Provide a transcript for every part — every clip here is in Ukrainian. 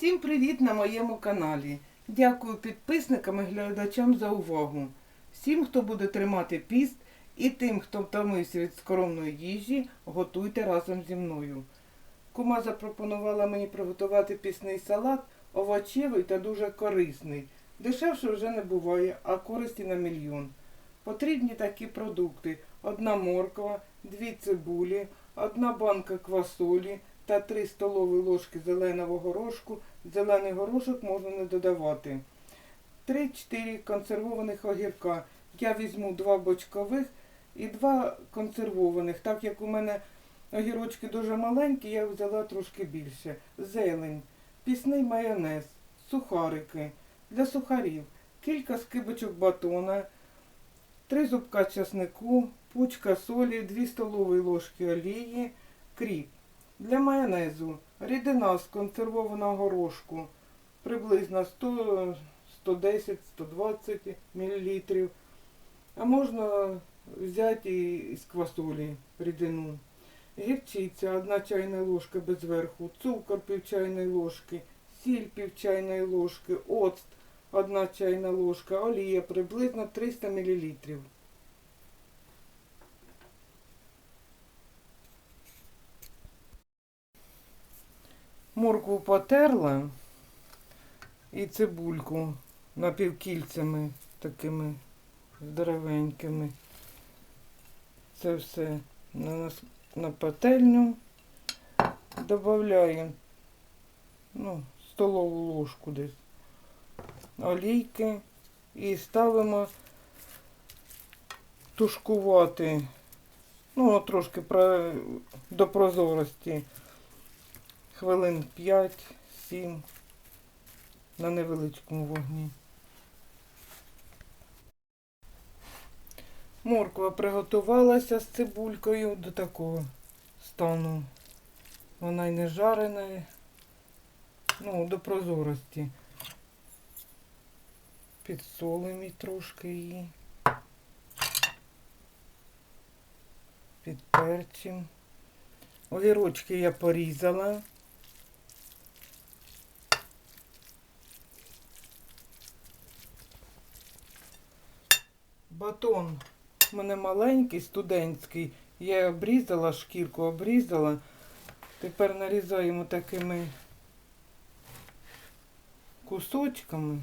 Всім привіт на моєму каналі. Дякую підписникам і глядачам за увагу. Всім, хто буде тримати піст, і тим, хто втомився від скоромної їжі, готуйте разом зі мною. Кума запропонувала мені приготувати пісний салат, овочевий та дуже корисний. Дешевше вже не буває, а користі на мільйон. Потрібні такі продукти: одна морква, дві цибулі, одна банка квасолі та 3 столові ложки зеленого горошку. Зелений горошок можна не додавати. 3-4 консервованих огірка. Я візьму два бочкових і два консервованих. Так як у мене огірочки дуже маленькі, я взяла трошки більше. Зелень, пісний майонез, сухарики для сухарів, кілька скибочок батона, 3 зубка часнику, пучка солі, 2 столові ложки олії, кріп. Для майонезу рідина з консервованого горошку приблизно 110, 120 мл. А можна взяти і з квасолі рідину. Гірчиця, 1 чайна ложка без верху, цукор пів чайної ложки, сіль пів чайної ложки, оцт 1 чайна ложка, олія приблизно 300 мл. Моркву потерла і цибульку напівкільцями такими здоровенькими. Це все на, на пательню. Добавляю ну, столову ложку десь олійки і ставимо тушкувати, ну, трошки про, до прозорості хвилин 5-7 на невеличкому вогні. Морква приготувалася з цибулькою до такого стану. Вона й не жарена, ну, до прозорості. Підсолимо трошки її. Підперчим. Огірочки я порізала. Батон у мене маленький, студентський. Я обрізала, шкірку обрізала. Тепер нарізаємо такими кусочками.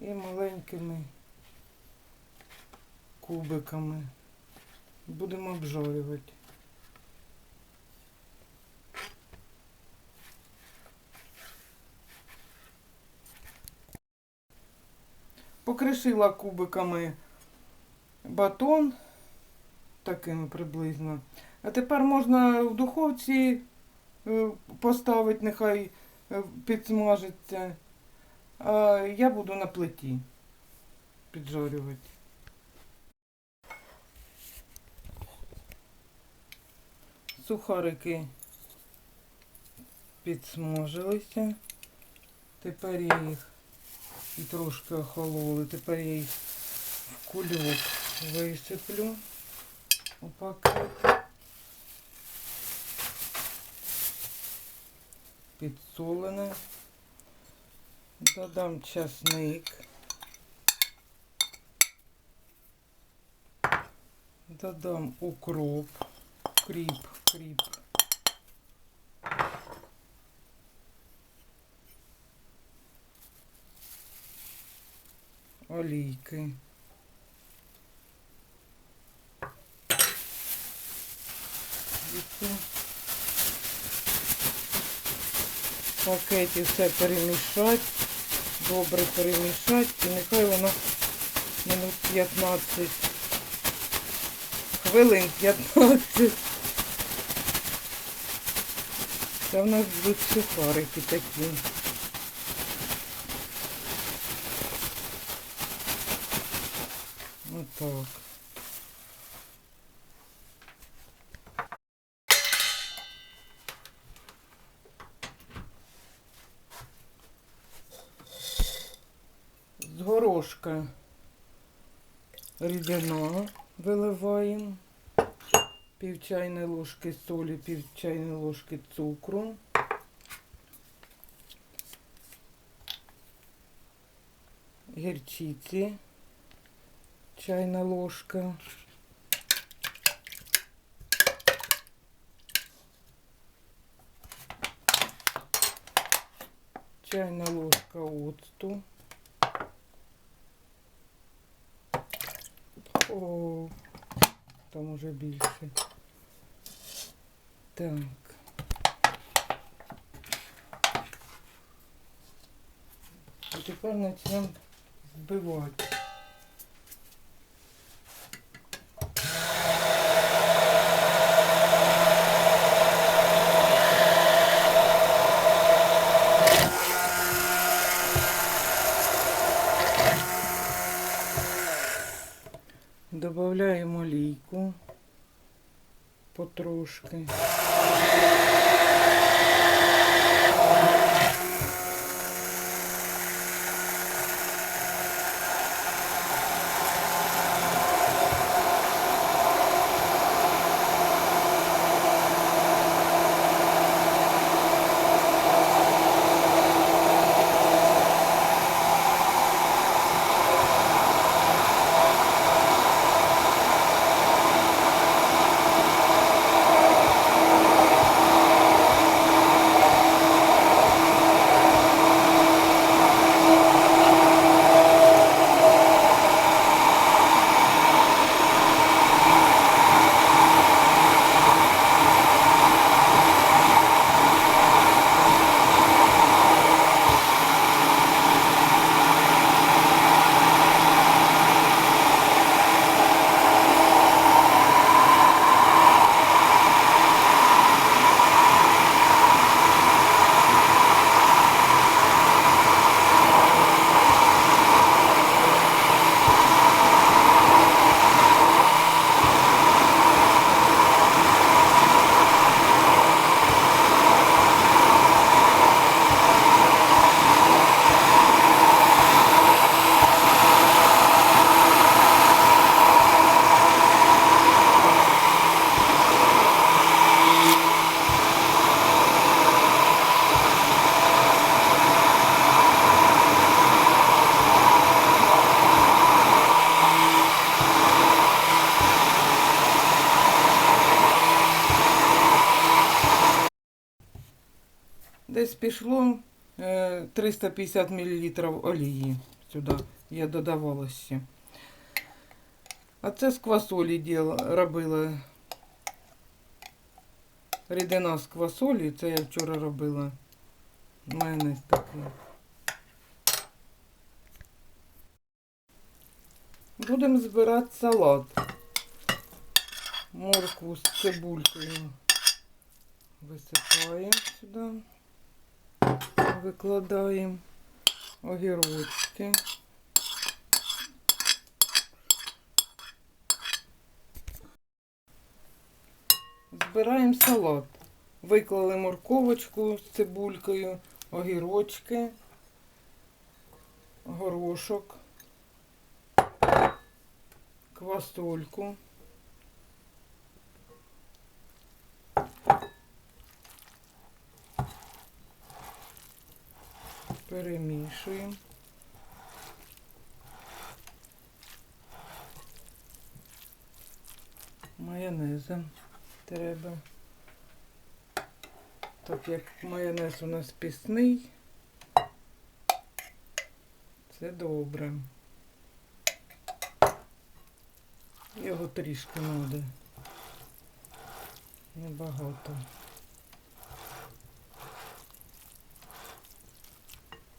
І маленькими кубиками. Будемо обжарювати. Покришила кубиками батон, такими приблизно. А тепер можна в духовці е, поставити, нехай е, підсмажиться. А я буду на плиті піджарювати. Сухарики підсмажилися. Тепер я їх і трошки охололи. Тепер я їх в кульок висиплю у пакет. Підсолене. Додам часник. Додам укроп, кріп, кріп. Олійки. В пакеті все перемішати, добре перемішати і нехай воно минут 15, хвилин 15. Це в нас будуть сухарики такі. Отак. З горошка рідина виливаємо. пів чайної ложки солі, пів чайної ложки цукру. Гірчиці, чайна ложка. Чайна ложка оцту. О, там уже більше. Так. І тепер почнемо збивати. Добавляємо олійку потрошки. Десь пішло е, 350 мл олії сюди. Я додавала ще. А це з квасолі робила. Рідина з квасолі, це я вчора робила. Майонез такий. Будемо збирати салат. Моркву з цибулькою висипаємо сюди. Викладаємо огірочки. Збираємо салат. Виклали морковочку з цибулькою, огірочки, горошок, квасольку. Перемішуємо. Майонезом треба. Так як майонез у нас пісний, це добре. Його трішки треба. Небагато.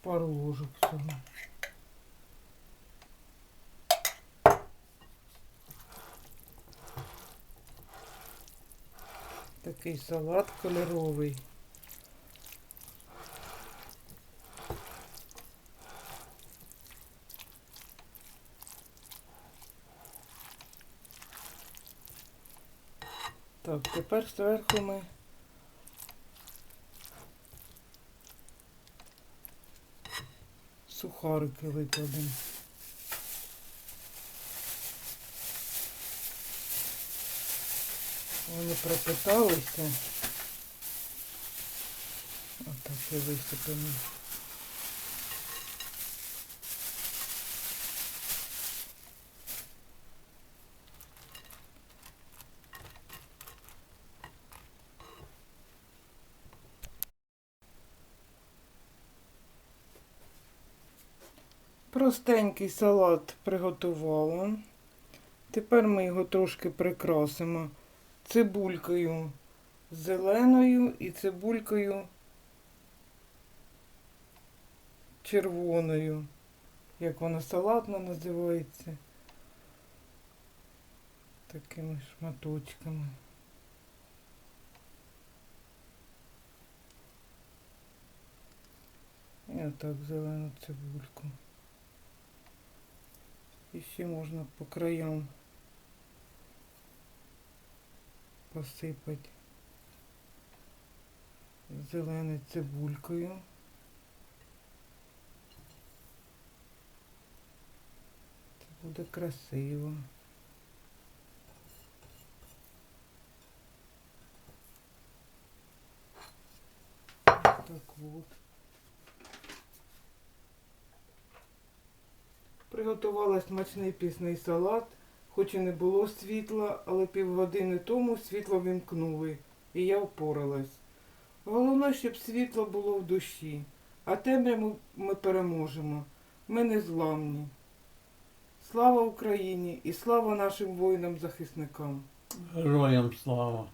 Пару ложок всього. Такий салат кольоровий. Так, тепер зверху ми сухарики викладемо. Вони пропиталися. Я висипаємо. Простенький салат приготувала. Тепер ми його трошки прикрасимо цибулькою зеленою і цибулькою червоною, як вона салатна називається. Такими шматочками. І отак зелену цибульку. І ще можна по краям посипати зеленою цибулькою. Це буде красиво. Так от. Приготувала смачний пісний салат, хоч і не було світла, але півгодини тому світло вімкнули, і я впоралась. Головне, щоб світло було в душі, а темряву ми переможемо. Ми не зламні. Слава Україні і слава нашим воїнам-захисникам. Героям слава.